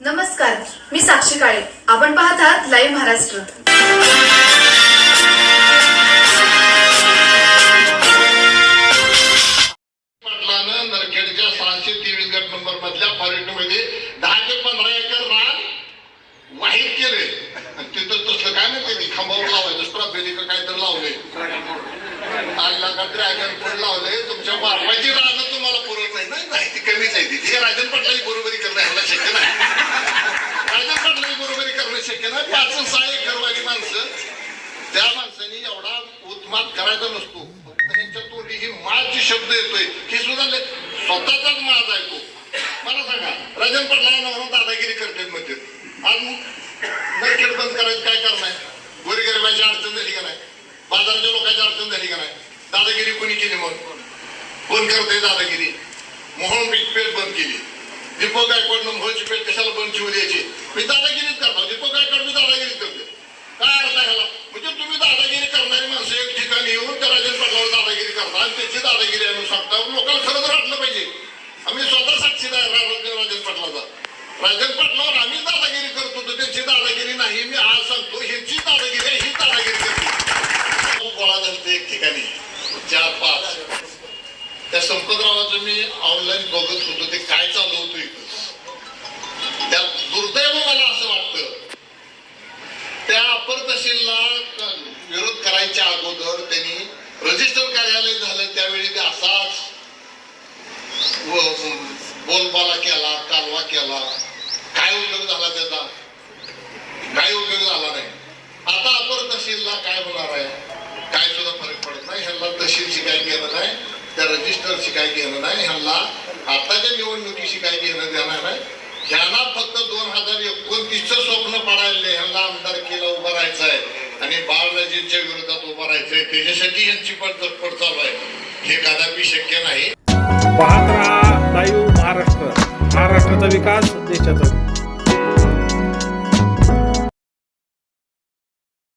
नमस्कार मी साक्षी काळे. आपण पाहत आहात लाईव्ह महाराष्ट्र. पाटलानं नरखेडच्या सहाशे तेवीस गट नंबर मधल्या फॉरेस्टमध्ये दहा ते पंधरा एकर रान वाहित केले तिथं तसलं काय नाही त्यांनी खांबावर लावायचं स्ट्रॉबेरी का काहीतरी लावले आणला का ड्रॅगन फ्रूट लावले तुमच्या बारवाची रानं तुम्हाला पुरत नाही नाही, नाही ती कमीच आहे ती. हे राजन पाटलाची बरोबरी करणं ह्याला शक्य नाही राजन पाटलाची बरोबरी करणं शक्य नाही पाच आणि सहा एकरवाली माणसं त्या माणसाने एवढा उत्मात करायचा नसतो. फक्त त्यांच्या तोंडी ही माझी शब्द येतोय. ही सुद्धा स्वतःचाच माज आहे तो. मला सांगा राजन पडला म्हणून दादागिरी करते म्हणजे. मध्ये आज नरखेड बंद करायचं काय करणार गोरगरिबाची अडचण झाली का नाही? बाजाराच्या लोकांची अडचण झाली का नाही? दादागिरी कोणी केली मग? कोण करते दादागिरी? मोहन पेठ बंद केली. दीपक गायकवाड मोहनची पेठ कशाला बंद ठेवली याची? मी दादा करतो दीपक गायकवाड मी दादागिरीच करते काय अर्थ आहे ह्याला म्हणजे तुम्ही दादागिरी करणारी माणसं एक ठिकाणी येऊन त्या राजन पाटलावर दादागिरी करता आणि त्याची दादागिरी आणून सांगता लोकांना खरं तर वाटलं पाहिजे. आम्ही स्वतः साक्षीदार राजन पाटलाचा. राजन पाटलावर आम्ही दादागिरी करतो तर त्यांची दादागिरी नाही. मी आज सांगतो ह्यांची दादागिरी आहे ही दादागिरी करतो. गोळा झाले एक ठिकाणी चार पाच. त्या संपतरावाचं मी ऑनलाईन बघत होतो ते काय चालू होतं इथं. त्या दुर्दैव मला बोलबाला केला कालवा केला. काय उपयोग झाला त्याचा? काय उपयोग झाला नाही. आता आपण तहसीलला काय होणार आहे? काय सुद्धा फरक पडत नाही. ह्यांना तहसीलशी काय घेणं नाही त्या रजिस्टरशी काय घेणं नाही ह्यांना आताच्या निवडणुकीशी काय घेणं देणार नाही ह्यांना फक्त दोन हजार एकोणतीसचं स्वप्न पडायले ह्यांना आमदार केला उभं राहायचं आहे आणि बाळराजेंच्या विरोधात उभं राहायचंय. त्याच्यासाठी यांची पण धडपड चालू आहे. हे कदापि शक्य नाही. पाहत राहा लाईव्ह विकास देशाचा